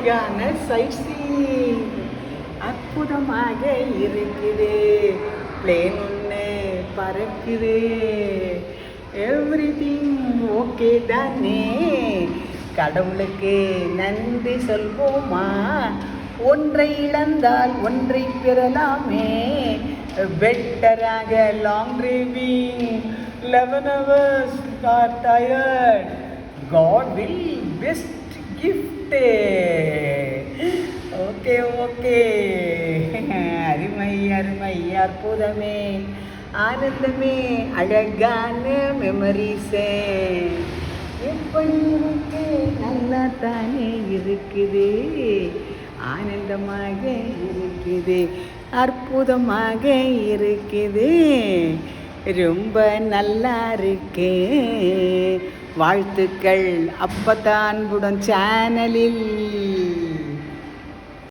அழகான சைட்ஸி அற்புதமாக இருக்குது பிளேன் ஒன்று பறக்குது எவ்ரிதிங் ஓகே தானே கடவுளுக்கு நன்றி சொல்வோமா ஒன்றை இழந்தால் ஒன்றை பெறலாமே பெட்டராக long driving eleven hours are tired god will best gift அருமையே அருமை அருமை அற்புதமே. ஆனந்தமே அழகான மெமரிஸே எப்படி இருக்கு நல்லா தானே இருக்குது. ஆனந்தமாக இருக்குது அற்புதமாக இருக்குது. ரொம்ப நல்லா இருக்கு. வாழ்த்துக்கள் அப்பதான் புடன் சேனலில்